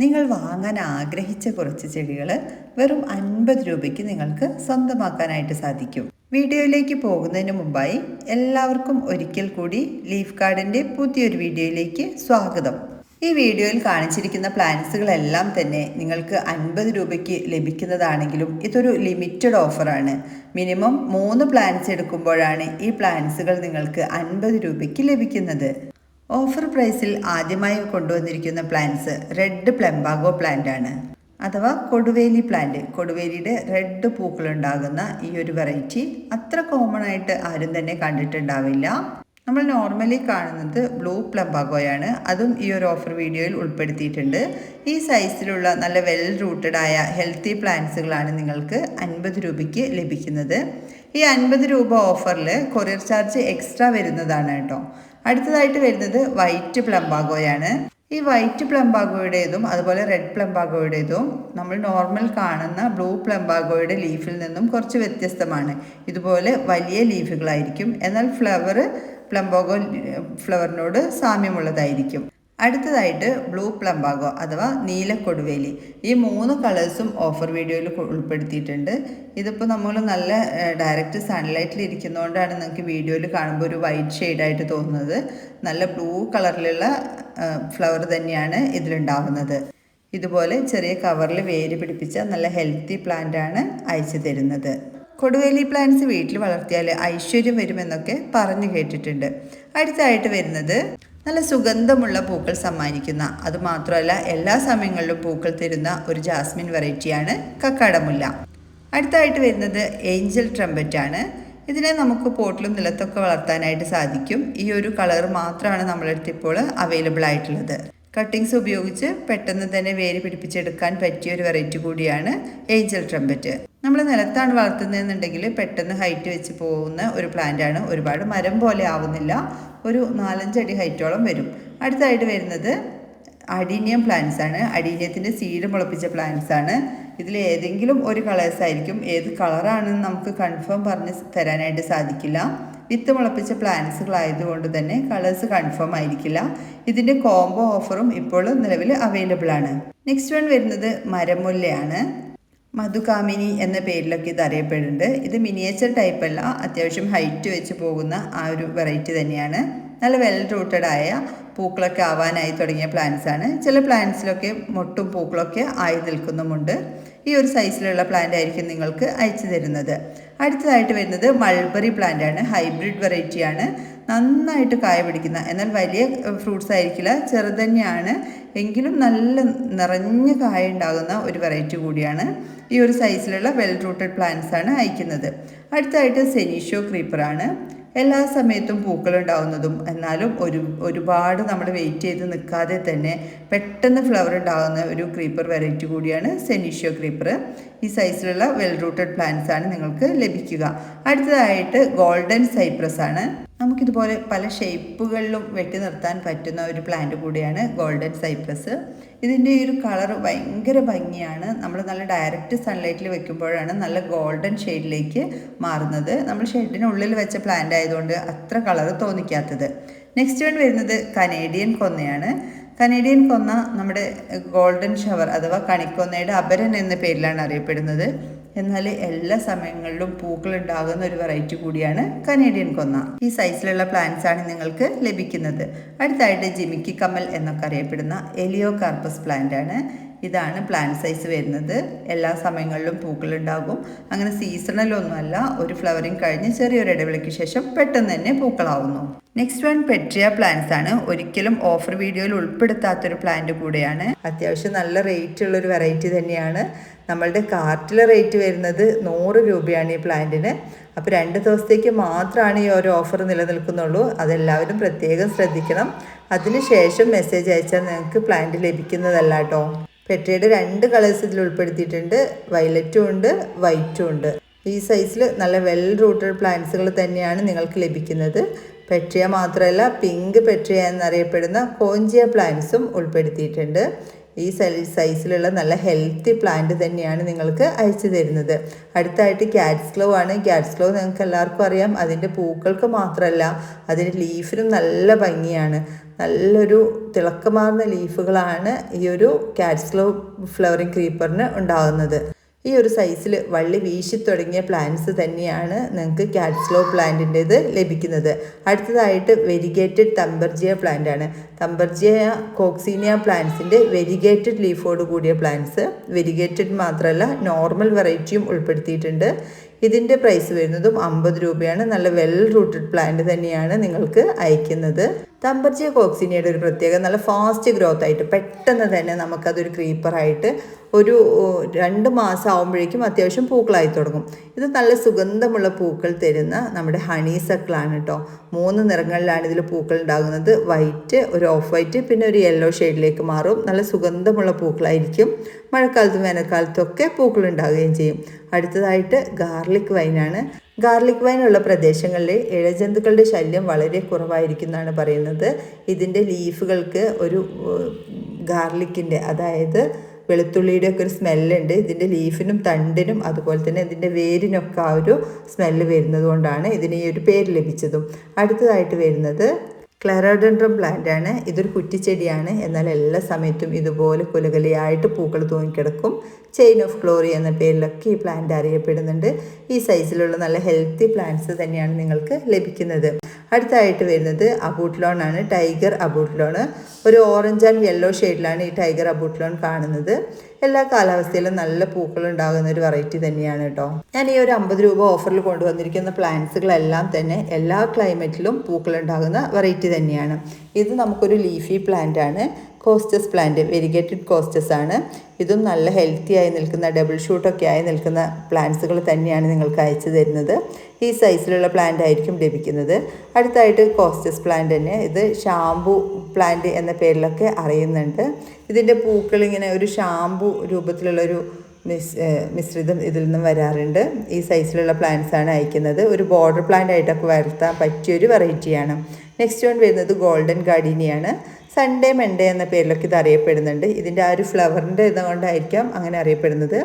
നിങ്ങൾ വാങ്ങാൻ ആഗ്രഹിച്ച കുറച്ച് ചെടികൾ വെറും അൻപത് രൂപയ്ക്ക് നിങ്ങൾക്ക് സ്വന്തമാക്കാനായിട്ട് സാധിക്കും. വീഡിയോയിലേക്ക് പോകുന്നതിന് മുമ്പായി എല്ലാവർക്കും ഒരിക്കൽ കൂടി ലീഫ് കാർഡിന്റെ പുതിയൊരു വീഡിയോയിലേക്ക് സ്വാഗതം. ഈ വീഡിയോയിൽ കാണിച്ചിരിക്കുന്ന പ്ലാൻസുകളെല്ലാം തന്നെ നിങ്ങൾക്ക് അൻപത് രൂപയ്ക്ക് ലഭിക്കുന്നതാണെങ്കിലും ഇതൊരു ലിമിറ്റഡ് ഓഫറാണ്. മിനിമം മൂന്ന് പ്ലാൻസ് എടുക്കുമ്പോഴാണ് ഈ പ്ലാൻസുകൾ നിങ്ങൾക്ക് അൻപത് രൂപയ്ക്ക് ലഭിക്കുന്നത്. ഓഫർ പ്രൈസിൽ ആദ്യമായി കൊണ്ടുവന്നിരിക്കുന്ന പ്ലാന്റ്സ് റെഡ് പ്ലംബാഗോ പ്ലാന്റ് ആണ്. അഥവാ കൊടുവേലി പ്ലാന്റ് കൊടുവേലിയുടെ റെഡ് പൂക്കളുണ്ടാകുന്ന ഈ ഒരു വെറൈറ്റി അത്ര കോമൺ ആയിട്ട് ആരും തന്നെ കണ്ടിട്ടുണ്ടാവില്ല. നമ്മൾ നോർമലി കാണുന്നത് ബ്ലൂ പ്ലംബാഗോയാണ് അതും ഈ ഒരു ഓഫർ വീഡിയോയിൽ ഉൾപ്പെടുത്തിയിട്ടുണ്ട്. ഈ സൈസിലുള്ള നല്ല വെൽ റൂട്ടഡ് ആയ ഹെൽത്തി പ്ലാന്റ്സുകളാണ് നിങ്ങൾക്ക് അൻപത് രൂപയ്ക്ക് ലഭിക്കുന്നത്. ഈ അൻപത് രൂപ ഓഫറിൽ കൊറിയർ ചാർജ് എക്സ്ട്രാ വരുന്നതാണ് കേട്ടോ. അടുത്തതായിട്ട് വരുന്നത് വൈറ്റ് പ്ലംബാഗോയാണ് ഈ വൈറ്റ് പ്ലംബാഗോയുടേതും അതുപോലെ റെഡ് പ്ലംബാഗോയുടേതും നമ്മൾ നോർമൽ കാണുന്ന ബ്ലൂ പ്ലംബാഗോയുടെ ലീഫിൽ നിന്നും കുറച്ച് വ്യത്യസ്തമാണ്. ഇതുപോലെ വലിയ ലീഫുകളായിരിക്കും എന്നാൽ ഫ്ലവർ പ്ലംബാഗോ ഫ്ലവറിനോട് സാമ്യമുള്ളതായിരിക്കും. അടുത്തതായിട്ട് ബ്ലൂ പ്ലംബാഗോ അഥവാ നീല കൊടുവേലി. ഈ മൂന്ന് കളേഴ്സും ഓഫർ വീഡിയോയിൽ ഉൾപ്പെടുത്തിയിട്ടുണ്ട്. ഇതിപ്പോൾ നമ്മൾ നല്ല ഡയറക്റ്റ് സൺലൈറ്റിൽ ഇരിക്കുന്നതുകൊണ്ടാണ് നിങ്ങൾക്ക് വീഡിയോയിൽ കാണുമ്പോൾ ഒരു വൈറ്റ് ഷെയ്ഡായിട്ട് തോന്നുന്നത്. നല്ല ബ്ലൂ കളറിലുള്ള ഫ്ലവർ തന്നെയാണ് ഇതിലുണ്ടാവുന്നത്. ഇതുപോലെ ചെറിയ കവറിൽ വേര് പിടിപ്പിച്ച നല്ല ഹെൽത്തി പ്ലാന്റ് ആണ് അയച്ചു തരുന്നത്. കൊടുവേലി പ്ലാന്റ്സ് വീട്ടിൽ വളർത്തിയാൽ ഐശ്വര്യം വരുമെന്നൊക്കെ പറഞ്ഞു കേട്ടിട്ടുണ്ട്. അടുത്തായിട്ട് വരുന്നത് നല്ല സുഗന്ധമുള്ള പൂക്കൾ സമ്മാനിക്കുന്ന അതുമാത്രമല്ല എല്ലാ സമയങ്ങളിലും പൂക്കൾ തരുന്ന ഒരു ജാസ്മിൻ വെറൈറ്റിയാണ് കക്കാടമുല്ല. അടുത്തായിട്ട് വരുന്നത് ഏഞ്ചൽ ട്രംപറ്റാണ്. ഇതിനെ നമുക്ക് പോട്ടിലും നിലത്തൊക്കെ വളർത്താനായിട്ട് സാധിക്കും. ഈ ഒരു കളർ മാത്രമാണ് നമ്മളെടുത്ത് ഇപ്പോൾ അവൈലബിൾ ആയിട്ടുള്ളത്. കട്ടിങ്സ് ഉപയോഗിച്ച് പെട്ടെന്ന് തന്നെ വേര് പിടിപ്പിച്ചെടുക്കാൻ പറ്റിയ ഒരു വെറൈറ്റി കൂടിയാണ് ഏഞ്ചൽ ട്രംപറ്റ് നമ്മൾ നിലത്താണ് വളർത്തുന്നതെന്നുണ്ടെങ്കിൽ പെട്ടെന്ന് ഹൈറ്റ് വെച്ച് പോകുന്ന ഒരു പ്ലാന്റ് ആണ്. ഒരുപാട് മരം പോലെ ആവുന്നില്ല. ഒരു നാലഞ്ചടി ഹൈറ്റോളം വരും. അടുത്തായിട്ട് വരുന്നത് അഡീനിയം പ്ലാന്റ്സ് ആണ്. അഡീനിയത്തിന്റെ സീഡ് മുളപ്പിച്ച പ്ലാന്റ്സ് ആണ്. ഇതിൽ ഏതെങ്കിലും ഒരു കളേഴ്സ് ആയിരിക്കും. ഏത് കളറാണെന്ന് നമുക്ക് കൺഫേം പറഞ്ഞ് തരാനായിട്ട് സാധിക്കില്ല. വിത്ത് മുളപ്പിച്ച പ്ലാന്റ്സുകളായതുകൊണ്ട് തന്നെ കളേഴ്സ് കൺഫേം ആയിരിക്കില്ല. ഇതിന്റെ കോംബോ ഓഫറും ഇപ്പോൾ നിലവിൽ അവൈലബിൾ ആണ്. നെക്സ്റ്റ് വൺ വരുന്നത് മരമുല്ലയാണ്. മധുകാമിനി എന്ന പേരിലൊക്കെ ഇത് അറിയപ്പെടുന്നുണ്ട്. ഇത് മിനിയേച്ചർ ടൈപ്പ് അല്ല അത്യാവശ്യം ഹൈറ്റ് വെച്ച് പോകുന്ന ആ ഒരു വെറൈറ്റി തന്നെയാണ്. നല്ല വെൽ റൂട്ടഡ് ആയ പൂക്കളൊക്കെ ആവാനായി തുടങ്ങിയ പ്ലാന്റ്സ് ആണ്. ചില പ്ലാന്റ്സിലൊക്കെ മൊട്ടും പൂക്കളൊക്കെ ആയി നിൽക്കുന്നുമുണ്ട്. ഈ ഒരു സൈസിലുള്ള പ്ലാന്റ് ആയിരിക്കും നിങ്ങൾക്ക് അയച്ചു തരുന്നത്. അടുത്തതായിട്ട് വരുന്നത് മൾബറി പ്ലാന്റ് ആണ്. ഹൈബ്രിഡ് വെറൈറ്റിയാണ് നന്നായിട്ട് കായ പിടിക്കുന്ന എന്നാൽ വലിയ ഫ്രൂട്ട്സ് ആയിരിക്കില്ല ചെറുതന്നെയാണ്. എങ്കിലും നല്ല നിറഞ്ഞ കായ ഉണ്ടാകുന്ന ഒരു വെറൈറ്റി കൂടിയാണ്. ഈ ഒരു സൈസിലുള്ള വെൽ റൂട്ടഡ് പ്ലാന്റ്സ് ആണ് അയക്കുന്നത്. അടുത്തായിട്ട് സെനീഷോ ക്രീപ്പറാണ് എല്ലാ സമയത്തും പൂക്കൾ ഉണ്ടാകുന്നതും എന്നാലും ഒരു ഒരുപാട് നമ്മൾ വെയിറ്റ് ചെയ്ത് നിൽക്കാതെ തന്നെ പെട്ടെന്ന് ഫ്ലവർ ഉണ്ടാകുന്ന ഒരു ക്രീപ്പർ വെറൈറ്റി കൂടിയാണ് സെനീഷ്യോ ക്രീപ്പർ ഈ സൈസിലുള്ള വെൽ റൂട്ടഡ് പ്ലാന്റ്സ് ആണ് നിങ്ങൾക്ക് ലഭിക്കുക. അടുത്തതായിട്ട് ഗോൾഡൻ സൈപ്രസ് ആണ്. നമുക്കിതുപോലെ പല ഷേപ്പുകളിലും വെട്ടി നിർത്താൻ പറ്റുന്ന ഒരു പ്ലാന്റ് കൂടിയാണ് ഗോൾഡൻ സൈപ്രസ് ഇതിന്റെ ഈ ഒരു കളർ ഭയങ്കര ഭംഗിയാണ്. നമ്മൾ നല്ല ഡയറക്റ്റ് സൺലൈറ്റിൽ വെക്കുമ്പോഴാണ് നല്ല ഗോൾഡൻ ഷെയ്ഡിലേക്ക് മാറുന്നത്. നമ്മൾ ഷെഡിനുള്ളിൽ വെച്ച പ്ലാന്റ് ആയതുകൊണ്ട് അത്ര കളർ തോന്നിക്കാത്തത്. നെക്സ്റ്റ് വൺ വരുന്നത് കനേഡിയൻ കൊന്നയാണ്. കനേഡിയൻ കൊന്ന നമ്മുടെ ഗോൾഡൻ ഷവർ അഥവാ കണിക്കൊന്നയുടെ അപരൻ എന്ന പേരിലാണ് അറിയപ്പെടുന്നത്. എന്നാൽ എല്ലാ സമയങ്ങളിലും പൂക്കൾ ഉണ്ടാകുന്ന ഒരു വെറൈറ്റി കൂടിയാണ് കനേഡിയൻ കൊന്ന. ഈ സൈസിലുള്ള പ്ലാന്റ്സ് ആണ് നിങ്ങൾക്ക് ലഭിക്കുന്നത്. അടുത്തായിട്ട് ജിമിക്കി കമൽ എന്നൊക്കെ അറിയപ്പെടുന്ന എലിയോ കാർപ്പസ് പ്ലാന്റ് ആണ്. ഇതാണ് പ്ലാന്റ് സൈസ് വരുന്നത്. എല്ലാ സമയങ്ങളിലും പൂക്കൾ ഉണ്ടാകും അങ്ങനെ സീസണലൊന്നുമല്ല ഒരു ഫ്ലവറിങ് കഴിഞ്ഞ് ചെറിയൊരു ഇടവേളയ്ക്ക് ശേഷം പെട്ടെന്ന് തന്നെ പൂക്കളാവുന്നു. നെക്സ്റ്റ് വൺ പെട്രിയ പ്ലാന്റ്സ് ആണ്. ഒരിക്കലും ഓഫർ വീഡിയോയിൽ ഉൾപ്പെടുത്താത്തൊരു പ്ലാന്റ് കൂടെയാണ്. അത്യാവശ്യം നല്ല റേറ്റ് ഉള്ളൊരു വെറൈറ്റി തന്നെയാണ്. നമ്മളുടെ കാർട്ടിലെ റേറ്റ് വരുന്നത് നൂറ് രൂപയാണ് ഈ പ്ലാന്റിന്. അപ്പോൾ രണ്ട് ദിവസത്തേക്ക് മാത്രമാണ് ഈ ഒരു ഓഫർ നിലനിൽക്കുന്നുള്ളൂ. അതെല്ലാവരും പ്രത്യേകം ശ്രദ്ധിക്കണം. അതിനുശേഷം മെസ്സേജ് അയച്ചാൽ നിങ്ങൾക്ക് പ്ലാന്റ് ലഭിക്കുന്നതല്ല കേട്ടോ പെട്രിയുടെ രണ്ട് കളേഴ്സ് ഇതിൽ ഉൾപ്പെടുത്തിയിട്ടുണ്ട്. വയലറ്റും ഉണ്ട് വൈറ്റും ഉണ്ട്. ഈ സൈസിൽ നല്ല വെൽ റൂട്ടഡ് പ്ലാന്റ്സുകൾ തന്നെയാണ് നിങ്ങൾക്ക് ലഭിക്കുന്നത്. പെട്രിയ മാത്രമല്ല പിങ്ക് പെട്രിയ എന്നറിയപ്പെടുന്ന കോഞ്ചിയ പ്ലാന്റ്സും ഉൾപ്പെടുത്തിയിട്ടുണ്ട്. ഈ സൈസിലുള്ള നല്ല ഹെൽത്തി പ്ലാന്റ് തന്നെയാണ് നിങ്ങൾക്ക് അയച്ചു തരുന്നത്. അടുത്തായിട്ട് ക്യാറ്റ്സ് ഗ്ലോ ആണ്. ക്യാറ്റ്സ് ഗ്ലോ നിങ്ങൾക്ക് എല്ലാവർക്കും അറിയാം. അതിന്റെ പൂക്കൾക്ക് മാത്രമല്ല അതിന്റെ ലീഫിനും നല്ല ഭംഗിയാണ്. നല്ലൊരു തിളക്കമാർന്ന ലീഫുകളാണ് ഈ ഒരു കാറ്റ്സ്ലോ ഫ്ലവറിങ് ക്രീപ്പറിന് ഉണ്ടാകുന്നത്. ഈ ഒരു സൈസിൽ വള്ളി വീശി തുടങ്ങിയ പ്ലാന്റ്സ് തന്നെയാണ് നിങ്ങൾക്ക് കാറ്റ്സ്ലോ പ്ലാന്റിന്റേത് ലഭിക്കുന്നത്. അടുത്തതായിട്ട് വെരിഗേറ്റഡ് തമ്പർജിയ പ്ലാന്റ് ആണ്. തമ്പർജിയ കോക്സീനിയ പ്ലാന്റ്സിന്റെ വെരിഗേറ്റഡ് ലീഫോട് കൂടിയ പ്ലാന്റ്സ് വെരിഗേറ്റഡ് മാത്രമല്ല നോർമൽ വെറൈറ്റിയും ഉൾപ്പെടുത്തിയിട്ടുണ്ട്. ഇതിന്റെ പ്രൈസ് വരുന്നതും അമ്പത് രൂപയാണ്. നല്ല വെൽ റൂട്ടഡ് പ്ലാന്റ് തന്നെയാണ് നിങ്ങൾക്ക് അയക്കുന്നത്. തമ്പർജിയ കോക്സിനിയുടെ ഒരു പ്രത്യേകത നല്ല ഫാസ്റ്റ് ഗ്രോത്ത് ആയിട്ട് പെട്ടെന്ന് തന്നെ നമുക്കതൊരു ക്രീപ്പറായിട്ട് ഒരു രണ്ട് മാസം ആകുമ്പോഴേക്കും അത്യാവശ്യം പൂക്കളായി തുടങ്ങും. ഇത് നല്ല സുഗന്ധമുള്ള പൂക്കൾ തരുന്ന നമ്മുടെ ഹണി സക്കിളാണ് കേട്ടോ മൂന്ന് നിറങ്ങളിലാണ് ഇതിൽ പൂക്കൾ ഉണ്ടാകുന്നത്. വൈറ്റ് ഒരു ഓഫ് വൈറ്റ് പിന്നെ ഒരു യെല്ലോ ഷെയ്ഡിലേക്ക് മാറും. നല്ല സുഗന്ധമുള്ള പൂക്കളായിരിക്കും. മഴക്കാലത്തും വേനൽക്കാലത്തും ഒക്കെ പൂക്കൾ ഉണ്ടാവുകയും ചെയ്യും. അടുത്തതായിട്ട് ഗാർലിക് വൈനാണ് ഗാർലിക് വൈൻ ഉള്ള പ്രദേശങ്ങളിൽ ഇഴജന്തുക്കളുടെ ശല്യം വളരെ കുറവായിരിക്കുന്നതാണ് പറയുന്നത്. ഇതിന്റെ ലീഫുകൾക്ക് ഒരു ഗാർലിക്കിന്റെ അതായത് വെളുത്തുള്ളിയുടെ ഒക്കെ ഒരു സ്മെല്ലുണ്ട്. ഇതിന്റെ ലീഫിനും തണ്ടിനും അതുപോലെ തന്നെ ഇതിന്റെ വേരിനൊക്കെ ആ ഒരു സ്മെല്ല് വരുന്നത് കൊണ്ടാണ് ഇതിന് ഈ ഒരു പേര് ലഭിച്ചതും. അടുത്തതായിട്ട് വരുന്നത് ക്ലറോഡൻഡ്രം പ്ലാന്റ് ആണ്. ഇതൊരു കുറ്റിച്ചെടിയാണ്. എന്നാൽ എല്ലാ സമയത്തും ഇതുപോലെ കുലകലിയായിട്ട് പൂക്കൾ തൂങ്ങിക്കിടക്കും. ചെയിൻ ഓഫ് ഗ്ലോറി എന്ന പേരിലൊക്കെ ഈ പ്ലാന്റ് അറിയപ്പെടുന്നുണ്ട്. ഈ സൈസിലുള്ള നല്ല ഹെൽത്തി പ്ലാന്റ്സ് തന്നെയാണ് നിങ്ങൾക്ക് ലഭിക്കുന്നത്. അടുത്തായിട്ട് വരുന്നത് അബൂട്ട്ലോൺ ആണ്. ടൈഗർ അബൂട്ട്ലോൺ ഒരു ഓറഞ്ച് ആൻഡ് യെല്ലോ ഷെയ്ഡിലാണ് ഈ ടൈഗർ അബൂട്ട്ലോൺ കാണുന്നത്. എല്ലാ കാലാവസ്ഥയിലും നല്ല പൂക്കൾ ഉണ്ടാകുന്ന ഒരു വെറൈറ്റി തന്നെയാണ് കേട്ടോ ഞാൻ ഈ ഒരു അമ്പത് രൂപ ഓഫറിൽ കൊണ്ടുവന്നിരിക്കുന്ന പ്ലാന്റ്സുകളെല്ലാം തന്നെ എല്ലാ ക്ലൈമറ്റിലും പൂക്കൾ ഉണ്ടാകുന്ന വെറൈറ്റി തന്നെയാണ്. ഇത് നമുക്കൊരു ലീഫി പ്ലാന്റ് ആണ്. കോസ്റ്റസ് പ്ലാന്റ് വെരിഗേറ്റഡ് കോസ്റ്റസ് ആണ്. ഇതും നല്ല ഹെൽത്തി ആയി നിൽക്കുന്ന ഡബിൾ ഷൂട്ടൊക്കെ ആയി നിൽക്കുന്ന പ്ലാന്റ്സുകൾ തന്നെയാണ് നിങ്ങൾക്ക് അയച്ചു തരുന്നത്. ഈ സൈസിലുള്ള പ്ലാന്റ് ആയിരിക്കും ലഭിക്കുന്നത്. അടുത്തായിട്ട് കോസ്റ്റസ് പ്ലാന്റ് തന്നെ. ഇത് ഷാംപൂ പ്ലാന്റ് എന്ന പേരിലൊക്കെ അറിയുന്നുണ്ട്. ഇതിന്റെ പൂക്കൾ ഇങ്ങനെ ഒരു ഷാംപൂ രൂപത്തിലുള്ളൊരു മിസ് മിശ്രിതം ഇതിൽ നിന്നും വരാറുണ്ട്. ഈ സൈസിലുള്ള പ്ലാന്റ്സ് ആണ് അയക്കുന്നത്. ഒരു ബോർഡർ പ്ലാന്റ് ആയിട്ടൊക്കെ വരുത്താൻ പറ്റിയൊരു വെറൈറ്റിയാണ് നെക്സ്റ്റ് വൺ വരുന്നത് ഗോൾഡൻ ഗാർഡിനിയാണ് സൺഡേ മൺഡേ എന്ന പേരിലൊക്കെ ഇത് അറിയപ്പെടുന്നുണ്ട്. ഇതിന്റെ ആ ഒരു ഫ്ലവറിന്റെ ഇതുകൊണ്ടായിരിക്കാം അങ്ങനെ അറിയപ്പെടുന്നത്.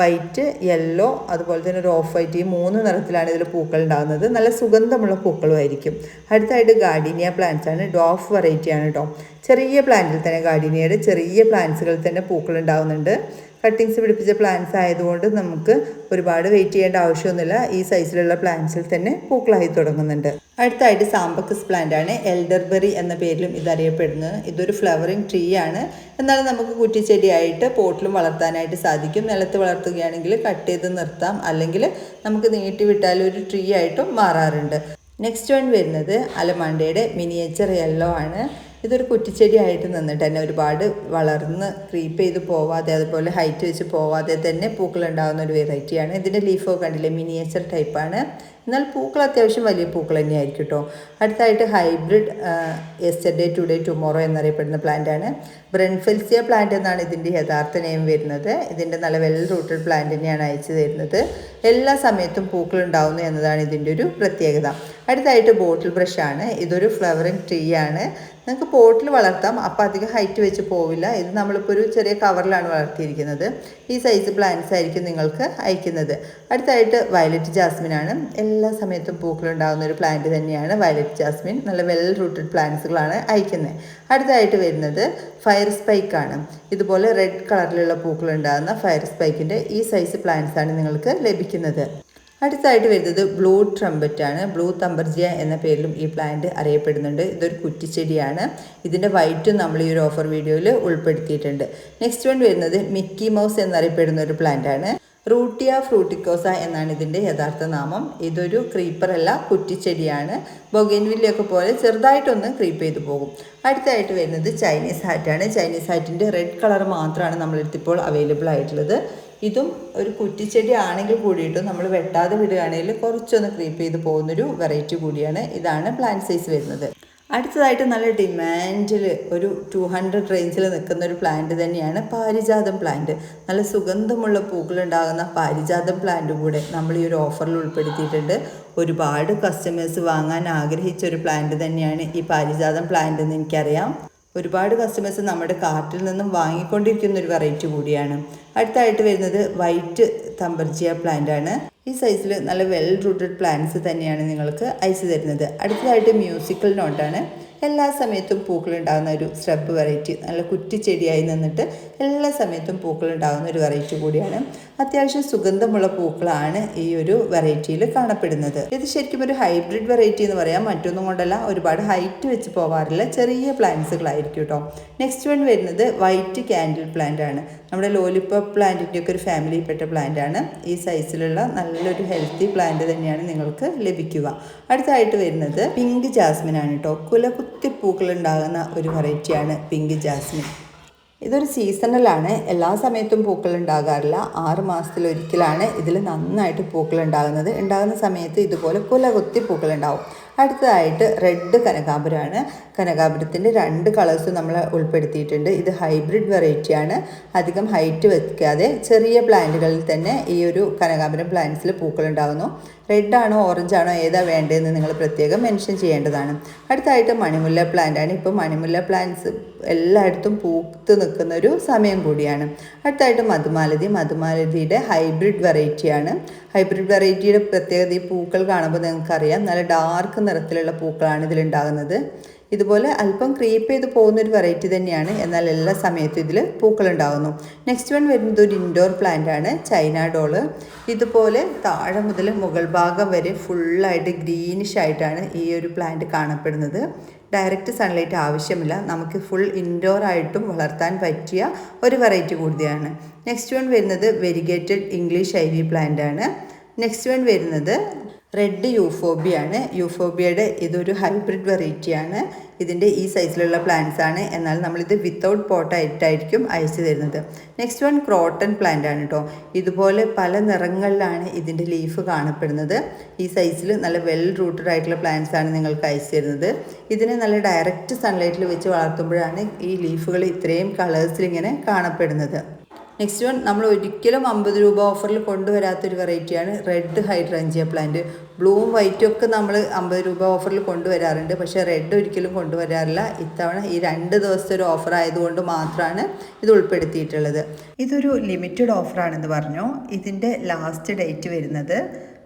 വൈറ്റ് യെല്ലോ അതുപോലെ തന്നെ ഒരു ഓഫ് വൈറ്റ് ഈ മൂന്ന് നിറത്തിലാണ് ഇതിൽ പൂക്കൾ ഉണ്ടാകുന്നത്. നല്ല സുഗന്ധമുള്ള പൂക്കളുമായിരിക്കും. അടുത്തായിട്ട് ഗാർഡിനിയ പ്ലാന്റ്സ് ആണ്. ഡോഫ് വെറൈറ്റി ആണ് കേട്ടോ ചെറിയ പ്ലാന്റിൽ തന്നെ ഗാർഡിനിയയുടെ ചെറിയ പ്ലാന്റ്സുകളിൽ തന്നെ പൂക്കൾ ഉണ്ടാകുന്നുണ്ട് കട്ടിങ്സ് പിടിപ്പിച്ച പ്ലാന്റ്സ് ആയതുകൊണ്ട് നമുക്ക് ഒരുപാട് വെയിറ്റ് ചെയ്യേണ്ട ആവശ്യമൊന്നുമില്ല. ഈ സൈസിലുള്ള പ്ലാന്റ്സിൽ തന്നെ പൂക്കളായി തുടങ്ങുന്നുണ്ട്. അടുത്തായിട്ട് സാമ്പക്കസ് പ്ലാന്റ് ആണ്. എൽഡർബെറി എന്ന പേരിലും ഇതറിയപ്പെടുന്നത്. ഇതൊരു ഫ്ലവറിങ് ട്രീ ആണ്. എന്നാലും നമുക്ക് കുറ്റിച്ചെടിയായിട്ട് പോട്ടിലും വളർത്താനായിട്ട് സാധിക്കും. നിലത്ത് വളർത്തുകയാണെങ്കിൽ കട്ട് ചെയ്ത് നിർത്താം. അല്ലെങ്കിൽ നമുക്ക് നീട്ടി വിട്ടാൽ ഒരു ട്രീ ആയിട്ടും മാറാറുണ്ട്. നെക്സ്റ്റ് വൺ വരുന്നത് അലമാണ്ടയുടെ മിനിയേച്ചർ യെല്ലോ ആണ്. ഇതൊരു കുറ്റിച്ചെടിയായിട്ട് നിന്നിട്ട് തന്നെ ഒരുപാട് വളർന്ന് ക്രീപ്പ് ചെയ്ത് പോവാതെ അതുപോലെ ഹൈറ്റ് വെച്ച് പോവാതെ തന്നെ പൂക്കൾ ഉണ്ടാകുന്ന ഒരു വെറൈറ്റിയാണ് ഇതിന്റെ ലീഫോ കണ്ടില്ലേ? മിനിയേച്ചർ ടൈപ്പാണ് എന്നാൽ പൂക്കൾ അത്യാവശ്യം വലിയ പൂക്കൾ തന്നെയായിരിക്കും കേട്ടോ അടുത്തായിട്ട് ഹൈബ്രിഡ് എസ്റ്റർഡേ ടുഡേ ടുമോറോ എന്നറിയപ്പെടുന്ന പ്ലാന്റാണ് ബ്രൺഫെൽസിയ പ്ലാന്റ് എന്നാണ് ഇതിന്റെ യഥാർത്ഥ നെയിം വരുന്നത്. ഇതിന്റെ നല്ല വെൽ റൂട്ടഡ് പ്ലാന്റ് തന്നെയാണ് അയച്ചു തരുന്നത്. എല്ലാ സമയത്തും പൂക്കൾ ഉണ്ടാവുന്നു എന്നതാണ് ഇതിന്റെ ഒരു പ്രത്യേകത. അടുത്തായിട്ട് ബോട്ടിൽ ബ്രഷാണ് ഇതൊരു ഫ്ലവറിങ് ട്രീ ആണ്. നിങ്ങൾക്ക് പോട്ടിൽ വളർത്താം. അപ്പോൾ അധികം ഹൈറ്റ് വെച്ച് പോവില്ല. ഇത് നമ്മളിപ്പോൾ ഒരു ചെറിയ കവറിലാണ് വളർത്തിയിരിക്കുന്നത്. ഈ സൈസ് പ്ലാന്റ്സ് ആയിരിക്കും നിങ്ങൾക്ക് അയക്കുന്നത്. അടുത്തായിട്ട് വയലറ്റ് ജാസ്മിൻ ആണ്. എല്ലാ സമയത്തും പൂക്കളുണ്ടാകുന്ന ഒരു പ്ലാന്റ് തന്നെയാണ് വയലറ്റ് ജാസ്മിൻ നല്ല വെൽ റൂട്ടഡ് പ്ലാന്റ്സുകളാണ് അയക്കുന്നത്. അടുത്തായിട്ട് വരുന്നത് ഫയർ സ്പൈക്ക് ആണ്. ഇതുപോലെ റെഡ് കളറിലുള്ള പൂക്കളുണ്ടാകുന്ന ഫയർ സ്പൈക്കിന്റെ ഈ സൈസ് പ്ലാന്റ്സ് ആണ് നിങ്ങൾക്ക് ലഭിക്കുന്നത്. അടുത്തായിട്ട് വരുന്നത് ബ്ലൂ ട്രംബറ്റ് ആണ് ബ്ലൂ തമ്പർജിയ എന്ന പേരിലും ഈ പ്ലാന്റ് അറിയപ്പെടുന്നുണ്ട്. ഇതൊരു കുറ്റിച്ചെടിയാണ്. ഇതിന്റെ വൈറ്റും നമ്മൾ ഈ ഒരു ഓഫർ വീഡിയോയിൽ ഉൾപ്പെടുത്തിയിട്ടുണ്ട്. നെക്സ്റ്റ് വൺ വരുന്നത് മിക്കി മൗസ് എന്നറിയപ്പെടുന്ന ഒരു പ്ലാന്റ് ആണ്. റൂട്ടിയ ഫ്രൂട്ടിക്കോസ എന്നാണ് ഇതിന്റെ യഥാർത്ഥ നാമം. ഇതൊരു ക്രീപ്പറല്ല കുറ്റിച്ചെടിയാണ്. ബൊഗൻവില്ലയൊക്കെ പോലെ ചെറുതായിട്ടൊന്ന് ക്രീപ്പ് ചെയ്തു പോകും. അടുത്തായിട്ട് വരുന്നത് ചൈനീസ് ഹാറ്റാണ് ചൈനീസ് ഹാറ്റിന്റെ റെഡ് കളർ മാത്രമാണ് നമ്മളെടുത്തിപ്പോൾ അവൈലബിൾ ആയിട്ടുള്ളത്. ഇതും ഒരു കുറ്റിച്ചെടി ആണെങ്കിൽ കൂടിയിട്ടും നമ്മൾ വെട്ടാതെ വിടുകയാണെങ്കിൽ കുറച്ചൊന്ന് ക്രീപ്പ് ചെയ്ത് പോകുന്നൊരു വെറൈറ്റി കൂടിയാണ്. ഇതാണ് പ്ലാന്റ് സൈസ് വരുന്നത്. അടുത്തതായിട്ട് നല്ല ഡിമാൻഡിൽ ഒരു ടു ഹൺഡ്രഡ് റേഞ്ചിൽ നിൽക്കുന്ന ഒരു പ്ലാന്റ് തന്നെയാണ് പാരിജാതം പ്ലാന്റ് നല്ല സുഗന്ധമുള്ള പൂക്കളുണ്ടാകുന്ന പാരിജാതം പ്ലാന്റ് കൂടെ നമ്മൾ ഈ ഒരു ഓഫറിൽ ഉൾപ്പെടുത്തിയിട്ടുണ്ട്. ഒരുപാട് കസ്റ്റമേഴ്സ് വാങ്ങാൻ ആഗ്രഹിച്ച ഒരു പ്ലാന്റ് തന്നെയാണ് ഈ പാരിജാതം പ്ലാന്റ് എന്ന് എനിക്കറിയാം. ഒരുപാട് കസ്റ്റമേഴ്സ് നമ്മുടെ കാർട്ടിൽ നിന്നും വാങ്ങിക്കൊണ്ടിരിക്കുന്ന ഒരു വെറൈറ്റി കൂടിയാണ്. അടുത്തായിട്ട് വരുന്നത് വൈറ്റ് തമ്പർജിയ പ്ലാന്റ് ആണ്. ഈ സൈസിൽ നല്ല വെൽ റൂട്ടഡ് പ്ലാന്റ്സ് തന്നെയാണ് നിങ്ങൾക്ക് അയച്ചു തരുന്നത്. അടുത്തതായിട്ട് മ്യൂസിക്കൽ നോട്ടാണ് എല്ലാ സമയത്തും പൂക്കൾ ഉണ്ടാകുന്ന ഒരു സ്രബ് വെറൈറ്റി നല്ല കുറ്റിച്ചെടിയായി നിന്നിട്ട് എല്ലാ സമയത്തും പൂക്കൾ ഉണ്ടാകുന്ന ഒരു വെറൈറ്റി കൂടിയാണ്. അത്യാവശ്യം സുഗന്ധമുള്ള പൂക്കളാണ് ഈ ഒരു വെറൈറ്റിയിൽ കാണപ്പെടുന്നത്. ഇത് ശരിക്കും ഒരു ഹൈബ്രിഡ് വെറൈറ്റി എന്ന് പറയാം. മറ്റൊന്നും കൊണ്ടല്ല ഒരുപാട് ഹൈറ്റ് വെച്ച് പോവാറില്ല. ചെറിയ പ്ലാന്റ്സുകളായിരിക്കും കേട്ടോ നെക്സ്റ്റ് വൺ വരുന്നത് വൈറ്റ് കാൻഡിൽ പ്ലാന്റ് ആണ്. നമ്മുടെ ലോലിപ്പോപ്പ് പ്ലാന്റിന്റെ ഒക്കെ ഒരു ഫാമിലിയിൽപ്പെട്ട പ്ലാന്റ് ആണ്. ഈ സൈസിലുള്ള നല്ലൊരു ഹെൽത്തി പ്ലാന്റ് തന്നെയാണ് നിങ്ങൾക്ക് ലഭിക്കുക. അടുത്തായിട്ട് വരുന്നത് പിങ്ക് ജാസ്മിൻ ആണ് കേട്ടോ കുലകുത്തി പൂക്കൾ ഉണ്ടാകുന്ന ഒരു വെറൈറ്റിയാണ് പിങ്ക് ജാസ്മിൻ. ഇതൊരു സീസണലാണ്. എല്ലാ സമയത്തും പൂക്കൾ ഉണ്ടാകാറില്ല ആറ് മാസത്തിലൊരിക്കലാണ് ഇതിൽ നന്നായിട്ട് പൂക്കൾ ഉണ്ടാകുന്നത് ഉണ്ടാകുന്ന സമയത്ത് ഇതുപോലെ കുലകുത്തി പൂക്കൾ ഉണ്ടാവും അടുത്തതായിട്ട് റെഡ് കനകാമ്പരമാണ് കനകാമ്പരത്തിന്റെ രണ്ട് കളേഴ്സ് നമ്മൾ ഉൾപ്പെടുത്തിയിട്ടുണ്ട്. ഇത് ഹൈബ്രിഡ് വെറൈറ്റിയാണ്. അധികം ഹൈറ്റ് വെക്കാതെ ചെറിയ പ്ലാന്റുകളിൽ തന്നെ ഈ ഒരു കനകാമ്പരം പ്ലാന്റ്സിൽ പൂക്കളുണ്ടാകുന്നു റെഡ് ആണോ ഓറഞ്ച് ആണോ ഏതാ വേണ്ടതെന്ന് നിങ്ങൾ പ്രത്യേകം മെൻഷൻ ചെയ്യേണ്ടതാണ്. അടുത്തായിട്ട് മണിമുല്ല പ്ലാന്റ് ആണ് ഇപ്പോൾ മണിമുല്ല പ്ലാന്റ്സ് എല്ലായിടത്തും പൂത്ത് നിൽക്കുന്ന ഒരു സമയം കൂടിയാണ്. അടുത്തായിട്ട് മധുമാലതി. മധുമാലതിയുടെ ഹൈബ്രിഡ് വെറൈറ്റിയാണ്. ഹൈബ്രിഡ് വെറൈറ്റിയുടെ പ്രത്യേകത ഈ പൂക്കൾ കാണുമ്പോൾ നിങ്ങൾക്കറിയാം. നല്ല ഡാർക്ക് നിറത്തിലുള്ള പൂക്കളാണ് ഇതിലുണ്ടാകുന്നത്. ഇതുപോലെ അല്പം ക്രീപ്പ് ചെയ്ത് പോകുന്ന ഒരു വെറൈറ്റി തന്നെയാണ്. എന്നാൽ എല്ലാ സമയത്തും ഇതിൽ പൂക്കൾ ഉണ്ടാകുന്നു നെക്സ്റ്റ് വൺ വരുന്നത് ഒരു ഇൻഡോർ പ്ലാന്റ് ആണ്. ചൈന ഡോൾ ഇതുപോലെ താഴെ മുതൽ മുകൾ ഭാഗം വരെ ഫുള്ളായിട്ട് ഗ്രീനിഷ് ആയിട്ടാണ് ഈ ഒരു പ്ലാന്റ് കാണപ്പെടുന്നത്. ഡയറക്റ്റ് സൺലൈറ്റ് ആവശ്യമില്ല. നമുക്ക് ഫുൾ ഇൻഡോർ ആയിട്ടും വളർത്താൻ പറ്റിയ ഒരു വെറൈറ്റി കൂടിയാണ്. നെക്സ്റ്റ് വൺ വരുന്നത് variegated English ivy plant ആണ്. നെക്സ്റ്റ് വൺ വരുന്നത് റെഡ് യൂഫോബിയാണ്. യൂഫോബിയയുടെ ഇതൊരു ഹൈബ്രിഡ് വെറൈറ്റിയാണ്. ഇതിന്റെ ഈ സൈസിലുള്ള പ്ലാന്റ്സ് ആണ്. എന്നാൽ നമ്മളിത് വിത്തൗട്ട് പോട്ടായിട്ടായിരിക്കും അയച്ചു തരുന്നത്. നെക്സ്റ്റ് വൺ ക്രോട്ടൺ പ്ലാന്റ് ആണ് കേട്ടോ ഇതുപോലെ പല നിറങ്ങളിലാണ് ഇതിന്റെ ലീഫ് കാണപ്പെടുന്നത്. ഈ സൈസിൽ നല്ല വെൽ റൂട്ടഡ് ആയിട്ടുള്ള പ്ലാന്റ്സ് ആണ് നിങ്ങൾക്ക് അയച്ചു തരുന്നത്. ഇതിനെ നല്ല ഡയറക്റ്റ് സൺലൈറ്റിൽ വെച്ച് വളർത്തുമ്പോഴാണ് ഈ ലീഫുകൾ ഇത്രയും കളേഴ്സിൽ ഇങ്ങനെ കാണപ്പെടുന്നത്. നെക്സ്റ്റ് വൺ നമ്മൾ ഒരിക്കലും അമ്പത് രൂപ ഓഫറിൽ കൊണ്ടുവരാത്തൊരു വെറൈറ്റിയാണ് റെഡ് ഹൈഡ്രഞ്ചിയ പ്ലാന്റ് ബ്ലൂവും വൈറ്റും ഒക്കെ നമ്മൾ അമ്പത് രൂപ ഓഫറിൽ കൊണ്ടുവരാറുണ്ട്. പക്ഷേ റെഡ് ഒരിക്കലും കൊണ്ടുവരാറില്ല. ഇത്തവണ ഈ രണ്ട് ദിവസത്തെ ഒരു ഓഫർ ആയതുകൊണ്ട് മാത്രമാണ് ഇത് ഉൾപ്പെടുത്തിയിട്ടുള്ളത്. ഇതൊരു ലിമിറ്റഡ് ഓഫറാണെന്ന് പറഞ്ഞു. ഇതിന്റെ ലാസ്റ്റ് ഡേറ്റ് വരുന്നത്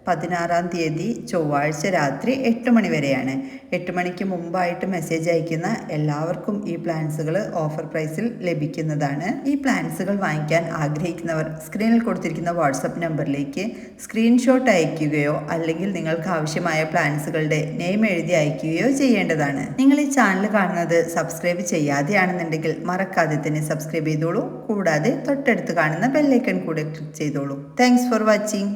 പതിനാറാം തീയതി ചൊവ്വാഴ്ച രാത്രി എട്ട് മണി വരെയാണ്. എട്ട് മണിക്ക് മുമ്പായിട്ട് മെസ്സേജ് അയക്കുന്ന എല്ലാവർക്കും ഈ പ്ലാൻസുകൾ ഓഫർ പ്രൈസിൽ ലഭിക്കുന്നതാണ്. ഈ പ്ലാൻസുകൾ വാങ്ങിക്കാൻ ആഗ്രഹിക്കുന്നവർ സ്ക്രീനിൽ കൊടുത്തിരിക്കുന്ന വാട്സപ്പ് നമ്പറിലേക്ക് സ്ക്രീൻഷോട്ട് അയക്കുകയോ അല്ലെങ്കിൽ നിങ്ങൾക്ക് ആവശ്യമായ പ്ലാൻസുകളുടെ നെയിം എഴുതി അയക്കുകയോ ചെയ്യേണ്ടതാണ്. നിങ്ങൾ ഈ ചാനൽ കാണുന്നത് സബ്സ്ക്രൈബ് ചെയ്യാതെയാണെന്നുണ്ടെങ്കിൽ മറക്കാതെ തന്നെ സബ്സ്ക്രൈബ് ചെയ്തോളൂ. കൂടാതെ തൊട്ടടുത്ത് കാണുന്ന ബെല്ലൈക്കൺ കൂടെ ക്ലിക്ക് ചെയ്തോളൂ. Thanks for watching